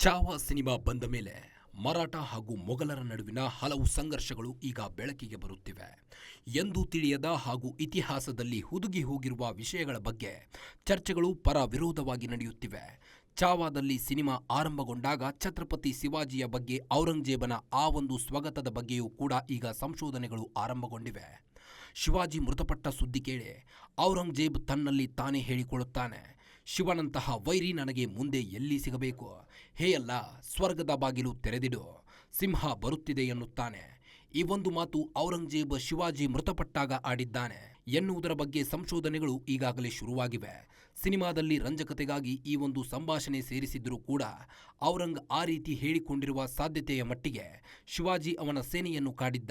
ಚಾವ cinema ಬಂದ ಮೇಲೆ ಮರಾಠ ಹಾಗೂ ಮೊಘಲರ ನಡುವಿನ ಹಲವು ಸಂಘರ್ಷಗಳು ಈಗ ಬೆಳಕಿಗೆ ಬರುತ್ತಿವೆ. ಎಂದು ತಿಳಿಯದ ಹಾಗೂ ಇತಿಹಾಸದಲ್ಲಿ ಹುದುಗಿ ಹೋಗಿರುವ ವಿಷಯಗಳ ಬಗ್ಗೆ ಚರ್ಚೆಗಳು ಪರ ವಿರೋಧವಾಗಿ ನಡೆಯುತ್ತಿವೆ. ಚಾವಾದಲ್ಲಿ ಸಿನಿಮಾ ಆರಂಭಗೊಂಡಾಗ ಛತ್ರಪತಿ ಶಿವಾಜಿಯ ಬಗ್ಗೆ ಔರಂಗಜೇಬನ ಆ ಒಂದು ಸ್ವಾಗತದ ಬಗ್ಗೆಯೂ ಕೂಡ ಈಗ ಸಂಶೋಧನೆಗಳು ಆರಂಭಗೊಂಡಿವೆ. ಶಿವಾಜಿ ಮೃತಪಟ್ಟ ಸುದ್ದಿ ಕೇಳಿ ಔರಂಗಜೇಬ್ ತನ್ನಲ್ಲಿ ತಾನೇ ಹೇಳಿಕೊಳ್ಳುತ್ತಾನೆ. ಶಿವನಂತಹ ವೈರಿ ನನಗೆ ಮುಂದೆ ಎಲ್ಲಿ ಸಿಗಬೇಕು? ಹೇ ಅಲ್ಲ, ಸ್ವರ್ಗದ ಬಾಗಿಲು ತೆರೆದಿಡು. ಸಿಂಹ ಬರುತ್ತಿದೆ ಎನ್ನುತ್ತಾನೆ. ಈ ಒಂದು ಮಾತು ಔರಂಗಜೇಬ್ ಶಿವಾಜಿ ಮೃತಪಟ್ಟಾಗ ಆಡಿದ್ದಾನೆ. ಎನ್ನುವುದರ ಬಗ್ಗೆ ಸಂಶೋಧನೆಗಳು ಈಗಾಗಲೇ ಶುರುವಾಗಿವೆ. ಸಿನಿಮಾದಲ್ಲಿ ರಂಜಕತೆಗಾಗಿ ಈ ಒಂದು ಸಂಭಾಷಣೆ ಸೇರಿಸಿದ್ದರೂ ಕೂಡ ಔರಂಗ್ ಆ ರೀತಿ ಹೇಳಿಕೊಂಡಿರುವ ಸಾಧ್ಯತೆಯ ಮಟ್ಟಿಗೆ ಶಿವಾಜಿ ಅವನ ಸೇನೆಯನ್ನು ಕಾಡಿದ್ದ.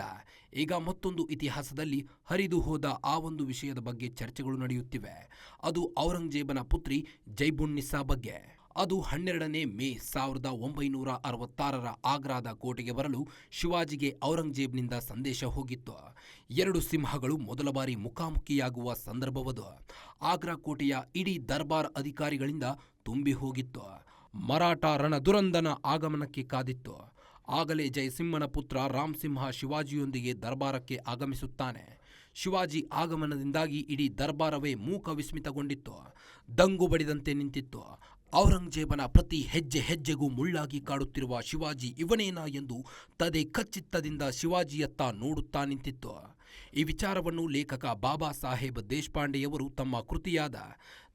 ಈಗ ಮತ್ತೊಂದು ಇತಿಹಾಸದಲ್ಲಿ ಹರಿದು ಹೋದ ಆ ಒಂದು ವಿಷಯದ ಬಗ್ಗೆ ಚರ್ಚೆಗಳು ನಡೆಯುತ್ತಿವೆ. ಅದು ಔರಂಗಜೇಬನ ಪುತ್ರಿ ಜೈಬುನ್ನಿಸಾ ಬಗ್ಗೆ. ಅದು ಹನ್ನೆರಡನೇ ಮೇ ಸಾವಿರದ ಒಂಬೈನೂರ ಅರವತ್ತಾರರ ಆಗ್ರಾದ ಕೋಟೆಗೆ ಬರಲು ಶಿವಾಜಿಗೆ ಔರಂಗಜೇಬ್ನಿಂದ ಸಂದೇಶ ಹೋಗಿತ್ತು. ಎರಡು ಸಿಂಹಗಳು ಮೊದಲ ಬಾರಿ ಮುಖಾಮುಖಿಯಾಗುವ ಸಂದರ್ಭವದು. ಆಗ್ರಾ ಕೋಟೆಯ ಇಡೀ ದರ್ಬಾರ್ ಅಧಿಕಾರಿಗಳಿಂದ ತುಂಬಿ ಹೋಗಿತ್ತು. ಮರಾಠ ರಣದುರಂದನ ಆಗಮನಕ್ಕೆ ಕಾದಿತ್ತು. ಆಗಲೇ ಜಯಸಿಂಹನ ಪುತ್ರ ರಾಮ್ಸಿಂಹ ಶಿವಾಜಿಯೊಂದಿಗೆ ದರ್ಬಾರಕ್ಕೆ ಆಗಮಿಸುತ್ತಾನೆ. ಶಿವಾಜಿ ಆಗಮನದಿಂದಾಗಿ ಇಡೀ ದರ್ಬಾರವೇ ಮೂಕ ವಿಸ್ಮಿತಗೊಂಡಿತ್ತು. ದಂಗು ಬಡಿದಂತೆ ನಿಂತಿತ್ತು. ಔರಂಗಜೇಬನ ಪ್ರತಿ ಹೆಜ್ಜೆ ಹೆಜ್ಜೆಗೂ ಮುಳ್ಳಾಗಿ ಕಾಡುತ್ತಿರುವ ಶಿವಾಜಿ ಇವನೇನಾ ಎಂದು ತದೆ ಕಚ್ಚಿತ್ತದಿಂದ ಶಿವಾಜಿಯತ್ತ ನೋಡುತ್ತಾ ನಿಂತಿತ್ತು. ಈ ವಿಚಾರವನ್ನು ಲೇಖಕ ಬಾಬಾ ಸಾಹೇಬ್ ದೇಶಪಾಂಡೆಯವರು ತಮ್ಮ ಕೃತಿಯಾದ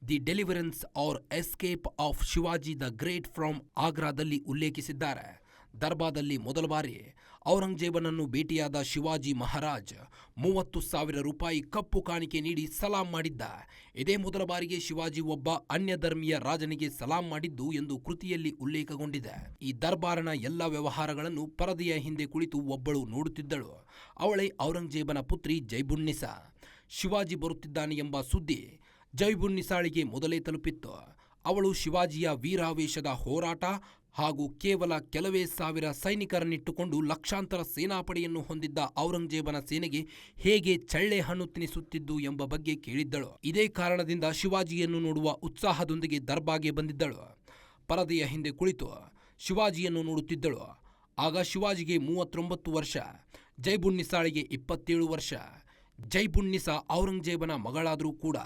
the deliverance or escape of Shivaji the great from ಆಗ್ರಾದಲ್ಲಿ ಉಲ್ಲೇಖಿಸಿದ್ದಾರೆ. ದರ್ಬಾದಲ್ಲಿ ಮೊದಲ ಬಾರಿ ಔರಂಗಜೇಬನನ್ನು ಭೇಟಿಯಾದ ಶಿವಾಜಿ ಮಹಾರಾಜ್ ಮೂವತ್ತು ಸಾವಿರ ರೂಪಾಯಿ ಕಪ್ಪು ಕಾಣಿಕೆ ನೀಡಿ ಸಲಾಂ ಮಾಡಿದ್ದ. ಇದೇ ಮೊದಲ ಬಾರಿಗೆ ಶಿವಾಜಿ ಒಬ್ಬ ಅನ್ಯಧರ್ಮೀಯ ರಾಜನಿಗೆ ಸಲಾಂ ಮಾಡಿದ್ದು ಎಂದು ಕೃತಿಯಲ್ಲಿ ಉಲ್ಲೇಖಗೊಂಡಿದೆ. ಈ ದರ್ಬಾರನ ಎಲ್ಲ ವ್ಯವಹಾರಗಳನ್ನು ಪರದೆಯ ಹಿಂದೆ ಕುಳಿತು ಒಬ್ಬಳು ನೋಡುತ್ತಿದ್ದಳು. ಅವಳೇ ಔರಂಗಜೇಬನ ಪುತ್ರಿ ಜೈಬುನ್ನಿಸಾ. ಶಿವಾಜಿ ಬರುತ್ತಿದ್ದಾನೆ ಎಂಬ ಸುದ್ದಿ ಜೈಬುನ್ನಿಸಾಳಿಗೆ ಮೊದಲೇ ತಲುಪಿತ್ತು. ಅವಳು ಶಿವಾಜಿಯ ವೀರಾವೇಶದ ಹೋರಾಟ ಹಾಗೂ ಕೇವಲ ಕೆಲವೇ ಸಾವಿರ ಸೈನಿಕರನ್ನಿಟ್ಟುಕೊಂಡು ಲಕ್ಷಾಂತರ ಸೇನಾಪಡೆಯನ್ನು ಹೊಂದಿದ್ದ ಔರಂಗಜೇಬನ ಸೇನೆಗೆ ಹೇಗೆ ಚಳ್ಳೆ ಹಣ್ಣು ತಿನಿಸುತ್ತಿದ್ದು ಎಂಬ ಬಗ್ಗೆ ಕೇಳಿದ್ದಳು. ಇದೇ ಕಾರಣದಿಂದ ಶಿವಾಜಿಯನ್ನು ನೋಡುವ ಉತ್ಸಾಹದೊಂದಿಗೆ ದರ್ಬಾಗೆ ಬಂದಿದ್ದಳು. ಪರದೆಯ ಹಿಂದೆ ಕುಳಿತು ಶಿವಾಜಿಯನ್ನು ನೋಡುತ್ತಿದ್ದಳು. ಆಗ ಶಿವಾಜಿಗೆ ಮೂವತ್ತೊಂಬತ್ತು ವರ್ಷ, ಜೈಬುನ್ನಿಸಾಳಿಗೆ ಇಪ್ಪತ್ತೇಳು ವರ್ಷ, ಜೈಬುನ್ನಿಸಾ ಔರಂಗಜೇಬನ ಮಗಳಾದರೂ ಕೂಡ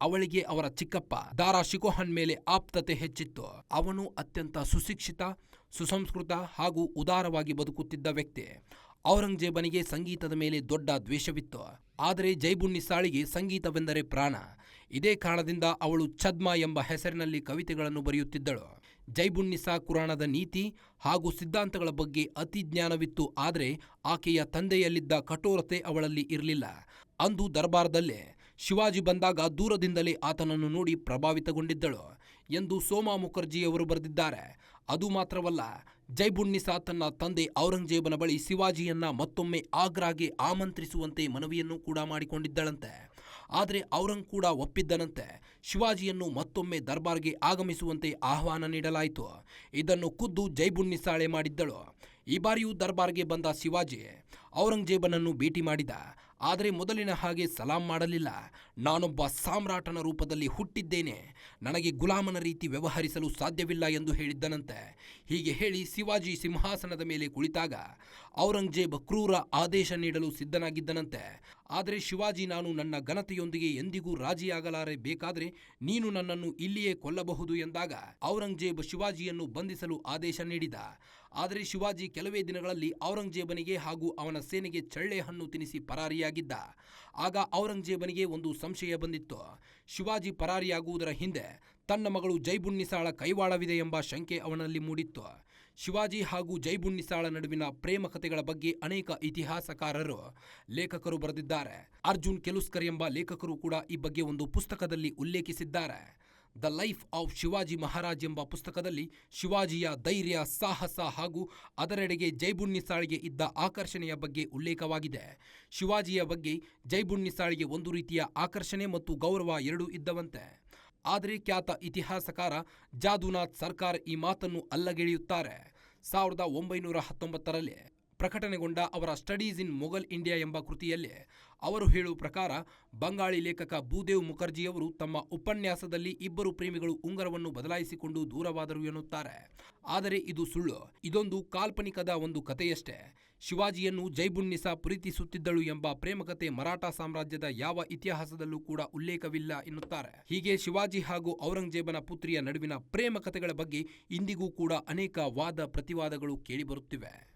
ಅವಳಿಗೆ ಅವರ ಚಿಕ್ಕಪ್ಪ ದಾರಾ ಶಿಕೋಹನ್ ಮೇಲೆ ಆಪ್ತತೆ ಹೆಚ್ಚಿತ್ತು. ಅವನು ಅತ್ಯಂತ ಸುಶಿಕ್ಷಿತ, ಸುಸಂಸ್ಕೃತ ಹಾಗೂ ಉದಾರವಾಗಿ ಬದುಕುತ್ತಿದ್ದ ವ್ಯಕ್ತಿ. ಔರಂಗಜೇಬನಿಗೆ ಸಂಗೀತದ ಮೇಲೆ ದೊಡ್ಡ ದ್ವೇಷವಿತ್ತು. ಆದರೆ ಜೈಬುನ್ನಿಸಾಳಿಗೆ ಸಂಗೀತವೆಂದರೆ ಪ್ರಾಣ. ಇದೇ ಕಾರಣದಿಂದ ಅವಳು ಛದ್ಮ ಎಂಬ ಹೆಸರಿನಲ್ಲಿ ಕವಿತೆಗಳನ್ನು ಬರೆಯುತ್ತಿದ್ದಳು. ಜೈಬುನ್ನಿಸಾ ಕುರಾಣದ ನೀತಿ ಹಾಗೂ ಸಿದ್ಧಾಂತಗಳ ಬಗ್ಗೆ ಅತಿ ಜ್ಞಾನವಿತ್ತು. ಆದರೆ ಆಕೆಯ ತಂದೆಯಲ್ಲಿದ್ದ ಕಠೋರತೆ ಅವಳಲ್ಲಿ ಇರಲಿಲ್ಲ. ಅಂದು ದರ್ಬಾರದಲ್ಲೇ ಶಿವಾಜಿ ಬಂದಾಗ ದೂರದಿಂದಲೇ ಆತನನ್ನು ನೋಡಿ ಪ್ರಭಾವಿತಗೊಂಡಿದ್ದಳು ಎಂದು ಸೋಮಾ ಮುಖರ್ಜಿಯವರು ಬರೆದಿದ್ದಾರೆ. ಅದು ಮಾತ್ರವಲ್ಲ ಜೈಬುಣ್ಣಿಸಾ ತನ್ನ ತಂದೆ ಔರಂಗಜೇಬನ ಬಳಿ ಶಿವಾಜಿಯನ್ನ ಮತ್ತೊಮ್ಮೆ ಆಗ್ರಾಗೆ ಆಮಂತ್ರಿಸುವಂತೆ ಮನವಿಯನ್ನು ಕೂಡ ಮಾಡಿಕೊಂಡಿದ್ದಳಂತೆ. ಆದರೆ ಔರಂಗ್ ಕೂಡ ಒಪ್ಪಿದ್ದನಂತೆ. ಶಿವಾಜಿಯನ್ನು ಮತ್ತೊಮ್ಮೆ ದರ್ಬಾರ್ಗೆ ಆಗಮಿಸುವಂತೆ ಆಹ್ವಾನ ನೀಡಲಾಯಿತು. ಇದನ್ನು ಖುದ್ದು ಜೈಬುಣ್ಣಿಸಾಳೆ ಮಾಡಿದ್ದಳು. ಈ ಬಾರಿಯೂ ದರ್ಬಾರ್ಗೆ ಬಂದ ಶಿವಾಜಿ ಔರಂಗಜೇಬನನ್ನು ಭೇಟಿ ಮಾಡಿದ. ಆದರೆ ಮೊದಲಿನ ಹಾಗೆ ಸಲಾಂ ಮಾಡಲಿಲ್ಲ. ನಾನೊಬ್ಬ ಸಾಮ್ರಾಟನ ರೂಪದಲ್ಲಿ ಹುಟ್ಟಿದ್ದೇನೆ. ನನಗೆ ಗುಲಾಮನ ರೀತಿ ವ್ಯವಹರಿಸಲು ಸಾಧ್ಯವಿಲ್ಲ ಎಂದು ಹೇಳಿದ್ದನಂತೆ. ಹೀಗೆ ಹೇಳಿ ಶಿವಾಜಿ ಸಿಂಹಾಸನದ ಮೇಲೆ ಕುಳಿತಾಗ ಔರಂಗಜೇಬ್ ಕ್ರೂರ ಆದೇಶ ನೀಡಲು ಸಿದ್ಧನಾಗಿದ್ದನಂತೆ. ಆದರೆ ಶಿವಾಜಿ, ನಾನು ನನ್ನ ಘನತೆಯೊಂದಿಗೆ ಎಂದಿಗೂ ರಾಜಿಯಾಗಲಾರೆ ಬೇಕಾದರೆ ನೀನು ನನ್ನನ್ನು ಇಲ್ಲಿಯೇ ಕೊಲ್ಲಬಹುದು ಎಂದಾಗ ಔರಂಗಜೇಬ್ ಶಿವಾಜಿಯನ್ನು ಬಂಧಿಸಲು ಆದೇಶ ನೀಡಿದ. ಆದರೆ ಶಿವಾಜಿ ಕೆಲವೇ ದಿನಗಳಲ್ಲಿ ಔರಂಗಜೇಬನಿಗೆ ಹಾಗೂ ಅವನ ಸೇನೆಗೆ ಚಳ್ಳೆ ಹಣ್ಣು ತಿನಿಸಿ ಪರಾರಿಯಾಗಿದ್ದ. ಆಗ ಔರಂಗಜೇಬನಿಗೆ ಒಂದು ಸಂಶಯ ಬಂದಿತ್ತು. ಶಿವಾಜಿ ಪರಾರಿಯಾಗುವುದರ ಹಿಂದೆ ತನ್ನ ಮಗಳು ಜೈಬುಣ್ಣಿಸಾಳ ಕೈವಾಳವಿದೆ ಎಂಬ ಶಂಕೆ ಅವನಲ್ಲಿ ಮೂಡಿತ್ತು. ಶಿವಾಜಿ ಹಾಗೂ ಜೈಬುಣ್ಣಿಸಾಳ ನಡುವಿನ ಪ್ರೇಮ ಕಥೆಗಳ ಬಗ್ಗೆ ಅನೇಕ ಇತಿಹಾಸಕಾರರು, ಲೇಖಕರು ಬರೆದಿದ್ದಾರೆ. ಅರ್ಜುನ್ ಕೆಲುಸ್ಕರ್ ಎಂಬ ಲೇಖಕರು ಕೂಡ ಈ ಬಗ್ಗೆ ಒಂದು ಪುಸ್ತಕದಲ್ಲಿ ಉಲ್ಲೇಖಿಸಿದ್ದಾರೆ. The life of Shivaji Maharaj ಎಂಬ ಪುಸ್ತಕದಲ್ಲಿ ಶಿವಾಜಿಯ ಧೈರ್ಯ, ಸಾಹಸ ಹಾಗೂ ಅದರೆಡೆಗೆ ಜೈಬುಣ್ಣಿಸಾಳಿಗೆ ಇದ್ದ ಆಕರ್ಷಣೆಯ ಬಗ್ಗೆ ಉಲ್ಲೇಖವಾಗಿದೆ. ಶಿವಾಜಿಯ ಬಗ್ಗೆ ಜೈಬುಣ್ಣಿಸಾಳಿಗೆ ಒಂದು ರೀತಿಯ ಆಕರ್ಷಣೆ ಮತ್ತು ಗೌರವ ಎರಡೂ ಇದ್ದವಂತೆ. ಆದರೆ ಖ್ಯಾತ ಇತಿಹಾಸಕಾರ ಜಾದುನಾಥ್ ಸರ್ಕಾರ್ ಈ ಮಾತನ್ನು ಅಲ್ಲಗೆಳೆಯುತ್ತಾರೆ. ಸಾವಿರದ ಒಂಬೈನೂರ ಹತ್ತೊಂಬತ್ತರಲ್ಲಿ ಪ್ರಕಟಣೆಗೊಂಡ ಅವರ ಸ್ಟಡೀಸ್ ಇನ್ ಮೊಘಲ್ ಇಂಡಿಯಾ ಎಂಬ ಕೃತಿಯಲ್ಲಿ ಅವರು ಹೇಳುವ ಪ್ರಕಾರ ಬಂಗಾಳಿ ಲೇಖಕ ಭೂದೇವ್ ಮುಖರ್ಜಿಯವರು ತಮ್ಮ ಉಪನ್ಯಾಸದಲ್ಲಿ ಇಬ್ಬರು ಪ್ರೇಮಿಗಳು ಉಂಗರವನ್ನು ಬದಲಾಯಿಸಿಕೊಂಡು ದೂರವಾದರು ಎನ್ನುತ್ತಾರೆ. ಆದರೆ ಇದು ಸುಳ್ಳು. ಇದೊಂದು ಕಾಲ್ಪನಿಕದ ಒಂದು ಕಥೆಯಷ್ಟೇ. ಶಿವಾಜಿಯನ್ನು ಜೈಬುನ್ನಿಸಾ ಪ್ರೀತಿಸುತ್ತಿದ್ದಳು ಎಂಬ ಪ್ರೇಮಕತೆ ಮರಾಠ ಸಾಮ್ರಾಜ್ಯದ ಯಾವ ಇತಿಹಾಸದಲ್ಲೂ ಕೂಡ ಉಲ್ಲೇಖವಿಲ್ಲ ಎನ್ನುತ್ತಾರೆ. ಹೀಗೆ ಶಿವಾಜಿ ಹಾಗೂ ಔರಂಗಜೇಬನ ಪುತ್ರಿಯ ನಡುವಿನ ಪ್ರೇಮ ಕಥೆಗಳ ಬಗ್ಗೆ ಇಂದಿಗೂ ಕೂಡ ಅನೇಕ ವಾದ ಪ್ರತಿವಾದಗಳು ಕೇಳಿಬರುತ್ತಿವೆ.